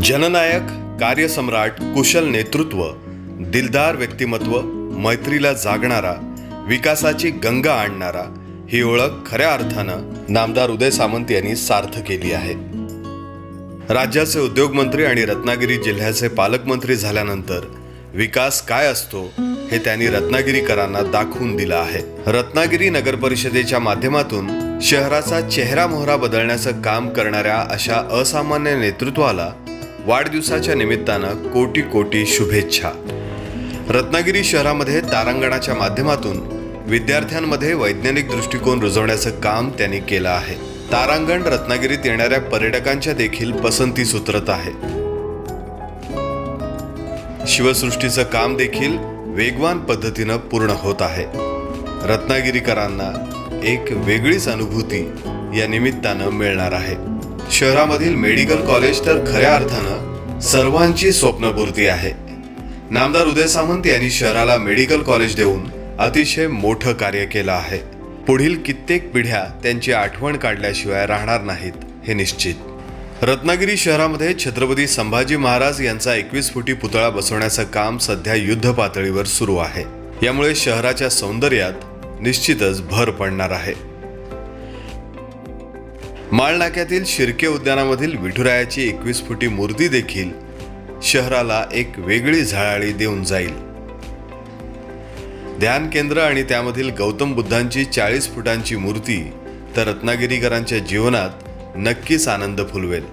जननायक कार्यसम्राट कुशल नेतृत्व दिलदार व्यक्तिमत्व मैत्रीला जागणारा विकासाची गंगा आणणारा ही ओळख खऱ्या अर्थानं नामदार उदय सामंत यांनी सार्थ केली आहे. राज्याचे उद्योगमंत्री आणि रत्नागिरी जिल्ह्याचे पालकमंत्री झाल्यानंतर विकास काय असतो हे त्यांनी रत्नागिरीकरांना दाखवून दिलं आहे. रत्नागिरी नगर परिषदेच्या माध्यमातून शहराचा चेहरा मोहरा बदलण्याचं काम करणाऱ्या अशा असामान्य नेतृत्वाला वाढदिवसाच्या निमित्तानं कोटी कोटी शुभेच्छा. रत्नागिरी शहरामध्ये तारांगणाच्या माध्यमातून विद्यार्थ्यांमध्ये वैज्ञानिक दृष्टिकोन रुजवण्याचं काम त्यांनी केलं आहे. तारांगण रत्नागिरीत येणाऱ्या पर्यटकांच्या देखील पसंतीस उतरत आहे. शिवसृष्टीचं काम देखील वेगवान पद्धतीनं पूर्ण होत आहे. रत्नागिरीकरांना एक वेगळीच अनुभूती या निमित्तानं मिळणार आहे. शहरामधील मेडिकल कॉलेज तर खऱ्या अर्थानं सर्वांची स्वप्नपूर्ती आहे. नामदार उदय सामंत यांनी शहराला मेडिकल कॉलेज देऊन अतिशय मोठं कार्य केलं आहे. पुढील कित्येक पिढ्या त्यांची आठवण काढल्याशिवाय राहणार नाहीत हे निश्चित. रत्नागिरी शहरामध्ये छत्रपती संभाजी महाराज यांचा एकवीस फुटी पुतळा बसवण्याचं काम सध्या युद्ध पातळीवर सुरू आहे. यामुळे शहराच्या सौंदर्यात निश्चितच भर पडणार आहे. माळनाक्यातील शिर्के उद्यानामधील विठुरायाची एकवीस फुटी मूर्ती देखील शहराला एक वेगळी झळाळी देऊन जाईल. ध्यान केंद्र आणि त्यामधील गौतम बुद्धांची चाळीस फुटांची मूर्ती तर रत्नागिरीकरांच्या जीवनात नक्कीच आनंद फुलवेल.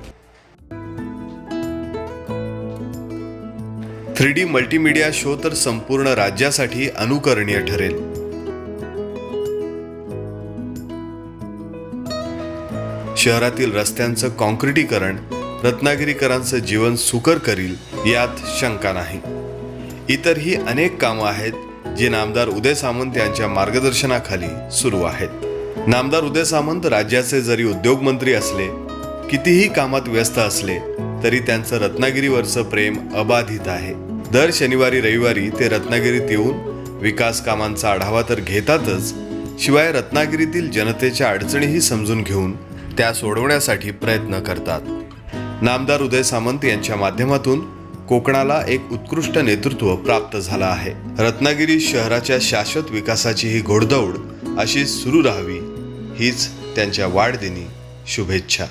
थ्री डी मल्टीमीडिया शो तर संपूर्ण राज्यासाठी अनुकरणीय ठरेल. शहरातील रस्त्यांचं कॉन्क्रिटीकरण रत्नागिरीकरांचं जीवन सुकर करील यात शंका नाही. इतरही अनेक कामं आहेत जी नामदार उदय सामंत यांच्या मार्गदर्शनाखाली सुरू आहेत. नामदार उदय सामंत राज्याचे जरी उद्योगमंत्री असले कितीही कामात व्यस्त असले तरी त्यांचं रत्नागिरीवरचं प्रेम अबाधित आहे. दर शनिवारी रविवारी ते रत्नागिरीत येऊन विकास कामांचा आढावा तर घेतातच शिवाय रत्नागिरीतील जनतेच्या अडचणीही समजून घेऊन त्या सोडवण्यासाठी प्रयत्न करतात. नामदार उदय सामंत यांच्या माध्यमातून कोकणाला एक उत्कृष्ट नेतृत्व प्राप्त झालं आहे. रत्नागिरी शहराच्या शाश्वत विकासाची ही घोडदौड अशी सुरू राहावी हीच त्यांच्या वाढदिनी शुभेच्छा.